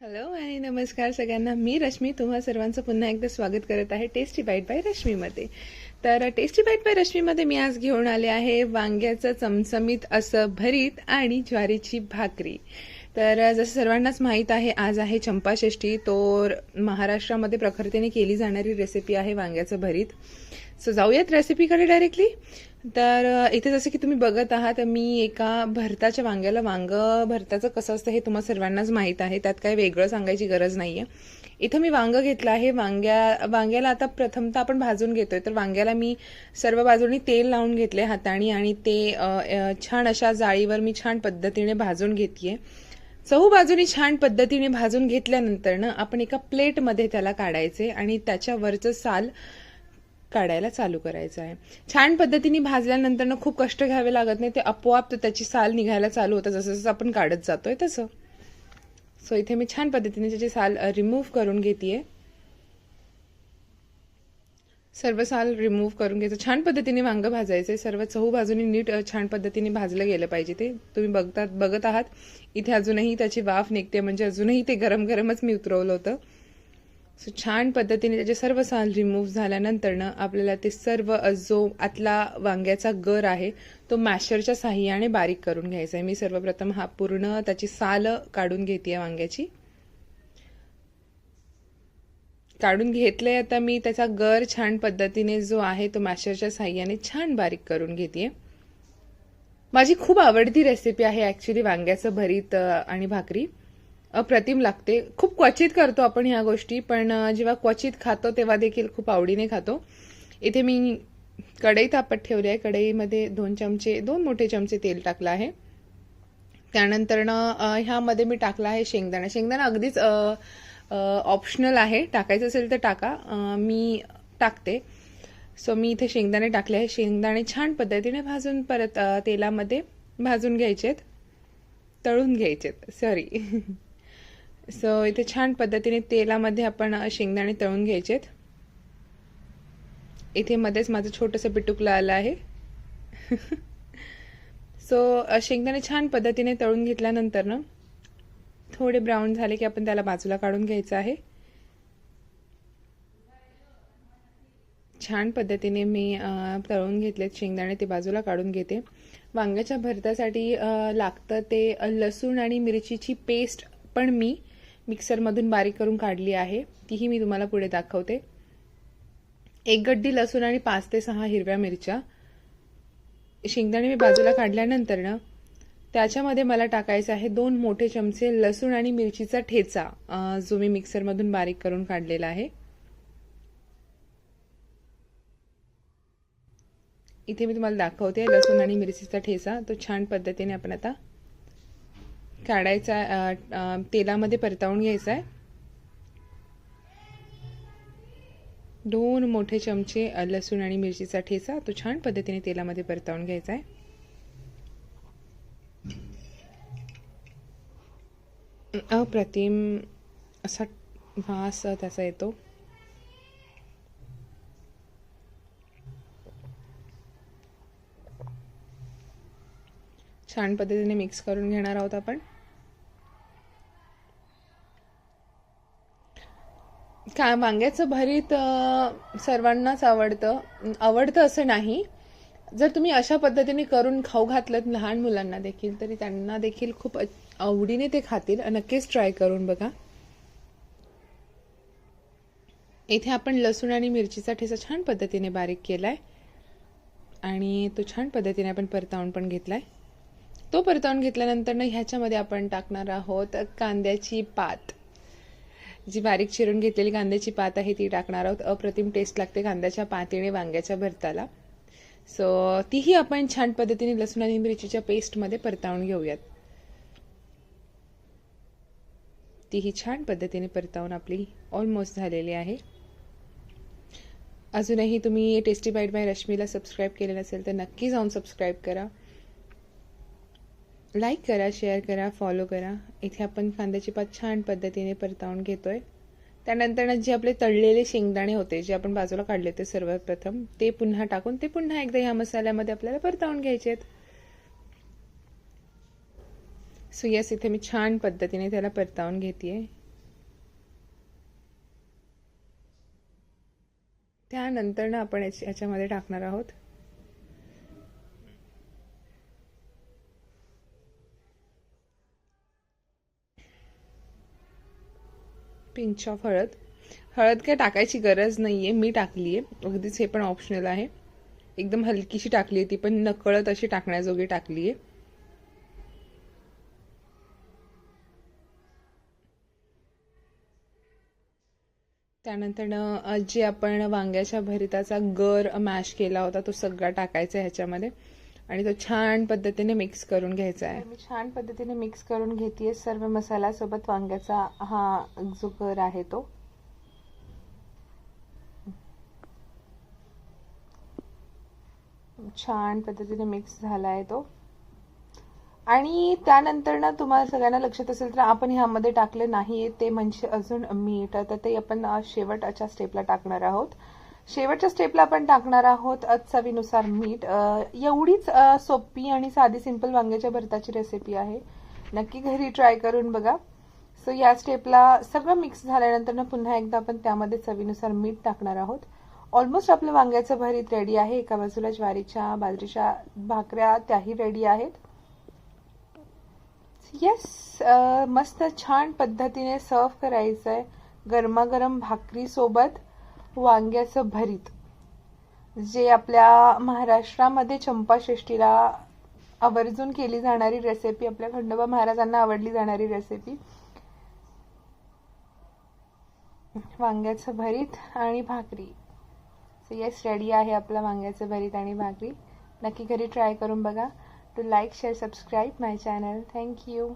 Hello आणि नमस्कार सगळ्यांना. मी रश्मी. तुम्हा सर्वांचं पुन्हा एकदा स्वागत करत आहे टेस्टी बाईट बाय रश्मीमध्ये. तर टेस्टी बाईट बाय रश्मीमध्ये मी आज घेऊन आले आहे वांग्याचं चमचमीत असं भरीत आणि ज्वारीची भाकरी. तर जसं सर्वांनाच माहीत आहे आज आहे चंपाषष्ठी. तो महाराष्ट्रामध्ये प्रखरतेने केली जाणारी रेसिपी आहे वांग्याचं भरीत. सो जाऊयात रेसिपीकडे डायरेक्टली तर इथे जसं की तुम्ही बघत आहात मी एका भरताच्या वांग्याला वांग भरताचं कसं असतं हे तुम्हाला सर्वांनाच माहीत आहे. त्यात काही वेगळं सांगायची गरज नाही आहे इथं मी वांगं घेतलं आहे. वांग्या वांग्याला आता प्रथमतः आपण भाजून घेतोय. तर वांग्याला मी सर्व बाजूनी तेल लावून घेतले हाताने आणि ते छान अशा जाळीवर मी छान पद्धतीने भाजून घेतलीये. चहू बाजूनी छान पद्धतीने भाजून घेतल्यानंतर ना आपण एका प्लेटमध्ये त्याला काढायचे आणि त्याच्यावरचं साल काढायला चालू करायचं आहे. छान पद्धतीने भाजल्यानंतर खूप कष्ट घ्यावे लागत नाही ते आपोआप त्याची साल निघायला चालू होतं जसं जसं आपण काढत जातोय तसं. सो इथे मी छान पद्धतीने त्याची साल रिमूव्ह करून घेते सर्व साल रिमूव्ह करून घ्यायचं. छान पद्धतीने वांग भाजायचे सर्व चहू बाजूनी नीट छान पद्धतीने भाजलं गेलं पाहिजे ते. तुम्ही बघतात बघत आहात. इथे अजूनही त्याची वाफ निघते म्हणजे अजूनही ते गरम गरमच मी उतरवलं होतं. सो छान पद्धतीने त्याचे सर्व साल रिमूव्ह झाल्यानंतर ना आपल्याला ते सर्व जो आतला वांग्याचा गर आहे तो मॅशरच्या साह्याने बारीक करून घ्यायचा आहे. मी सर्वप्रथम हा पूर्ण त्याची साल काढून घेते वांग्याची. काढून घेतलंय आता मी त्याचा गर छान पद्धतीने जो आहे तो मॅशरच्या साह्याने छान बारीक करून घेते. माझी खूप आवडती रेसिपी आहे ॲक्च्युली वांग्याचं भरीत आणि भाकरी. अप्रतिम लागते. खूप क्वचित करतो आपण ह्या गोष्टी पण जेव्हा क्वचित खातो तेव्हा देखील खूप आवडीने खातो. इथे मी कढई तापत ठेवली आहे. कढईमध्ये दोन चमचे दोन मोठे चमचे तेल टाकलं आहे. त्यानंतर ह्यामध्ये मी टाकला आहे शेंगदाणा. शेंगदाणा अगदीच ऑप्शनल आहे. टाकायचं असेल तर टाका. मी टाकते. सो मी इथे शेंगदाणे टाकले आहे शेंगदाणे छान पद्धतीने भाजून परत तेलामध्ये भाजून घ्यायचेत. तळून घ्यायचेत. सॉरी सो इथे छान पद्धतीने तेलामध्ये आपण शेंगदाणे तळून घ्यायचेत. इथे मध्येच माझं छोटंसं पिटुकलं आलं आहे. सो शेंगदाणे छान पद्धतीने तळून घेतल्यानंतर ना थोडे ब्राऊन झाले की आपण त्याला बाजूला काढून घ्यायचं आहे. छान पद्धतीने मी तळून घेतलेत शेंगदाणे ते बाजूला काढून घेते. वांग्याच्या भरतासाठी लागतं ते लसूण आणि मिरचीची पेस्ट पण मी मिक्सरमधून बारीक करून काढली आहे. तीही मी तुम्हाला पुढे दाखवते. एक गड्डी लसूण आणि पाच ते सहा हिरव्या मिरच्या. शेंगदाणे मी बाजूला काढल्यानंतर ना त्याच्यामध्ये मला टाकायचं आहे दोन मोठे चमचे लसूण आणि मिरचीचा ठेचा जो मी मिक्सरमधून बारीक करून काढलेला आहे. इथे मी तुम्हाला दाखवते लसूण आणि मिरचीचा ठेचा. तो छान पद्धतीने आपण आता काढायचा आहे तेलामध्ये परतावून घ्यायचा आहे. दोन मोठे चमचे लसूण आणि मिरचीचा ठेचा तो छान पद्धतीने तेलामध्ये परतावून घ्यायचा आहे. अप्रतिम असा वास त्याचा येतो. छान पद्धतीने मिक्स करून घेणार आहोत आपण. का वांग्याचं भरीत सर्वांनाच आवडतं. आवडतं असं नाही. जर तुम्ही अशा पद्धतीने करून खाऊ घातलं लहान मुलांना देखील तरी त्यांना देखील खूप आवडीने ते खातील. नक्कीच ट्राय करून बघा. इथे आपण लसूण आणि मिरचीचा ठेचा छान पद्धतीने बारीक केलाय. आणि तो छान पद्धतीने आपण परतावून पण घेतलाय. तो परतावून घेतल्यानंतरनं ह्याच्यामध्ये आपण टाकणार आहोत कांद्याची पात. जी बारीक चिरून घेतलेली कांद्याची पात आहे ती टाकणार आहोत. अप्रतिम टेस्ट लागते कांद्याच्या पातीने वांग्याच्या भरताला. सो तीही आपण छान पद्धतीने लसूण आणि मिरचीच्या पेस्टमध्ये परतावून घेऊयात. तीही छान पद्धतीने परतावून आपली ऑलमोस्ट झालेली आहे. अजूनही तुम्ही टेस्टी बाईट बाय रश्मीला सबस्क्राईब केले नसेल तर नक्की जाऊन सबस्क्राईब करा. लाईक करा शेअर करा फॉलो करा. इथे आपण कांद्याची पात छान पद्धतीने परतावून घेतोय. त्यानंतर जे आपले तळलेले शेंगदाणे होते जे आपण बाजूला काढले होते सर्वप्रथम ते पुन्हा टाकून ते पुन्हा एकदा ह्या मसाल्यामध्ये आपल्याला परतावून घ्यायचे सो यस इथे मी छान पद्धतीने त्याला परतावून घेते त्यानंतर ना आपण याच्यामध्ये टाकणार आहोत. पिंच ऑफ हळद. हळद काय टाकायची गरज नाही आहे मी टाकली आहे अगदीच हे पण ऑप्शनल आहे. एकदम हलकीशी टाकली आहे ती पण नकळत अशी टाकण्याजोगी टाकली आहे त्यानंतर जे आपण वांग्याच्या भरिताचा गर मॅश केला होता तो सगळा टाकायचा ह्याच्यामध्ये. आणि तो छान पद्धतीने मिक्स करून घ्यायचा आहे मी छान पद्धतीने मिक्स करून घेते सर्व मसाल्यासोबत वांग्याचा हा जो कर आहे तो. छान पद्धतीने मिक्स झाला आहे तो. आणि त्यानंतर ना तुम्हाला सगळ्यांना लक्षात असेल तर आपण ह्यामध्ये टाकले नाही ते म्हणजे अजून मीठ तर ते आपण शेवटच्या स्टेपला टाकणार आहोत. शेवटच्या स्टेपला आपण टाकणार आहोत चवीनुसार मीठ. एवढीच सोपी आणि साधी सिंपल वांग्याच्या भरताची रेसिपी आहे. नक्की घरी ट्राय करून बघा. सो या स्टेपला सगळं मिक्स झाल्यानंतर पुन्हा एकदा आपण त्यामध्ये चवीनुसार मीठ टाकणार आहोत. ऑलमोस्ट आपलं वांग्याचं भरीत रेडी आहे. एका बाजूला ज्वारीच्या बाजरीच्या भाकऱ्या त्याही रेडी आहेत. येस मस्त छान पद्धतीने सर्व करायचं आहे गरमागरम भाकरी सोबत. वांग्याचं भरीत. जे आपल्या महाराष्ट्रामध्ये चंपाषष्टीला आवर्जून केली जाणारी रेसिपी आपल्या खंडोबा महाराजांना आवडली जाणारी रेसिपी वांग्याचं भरीत आणि भाकरी. सो येस रेडी आहे आपलं वांग्याचं भरीत आणि भाकरी. नक्की घरी ट्राय करून बघा. To like share subscribe my channel thank you.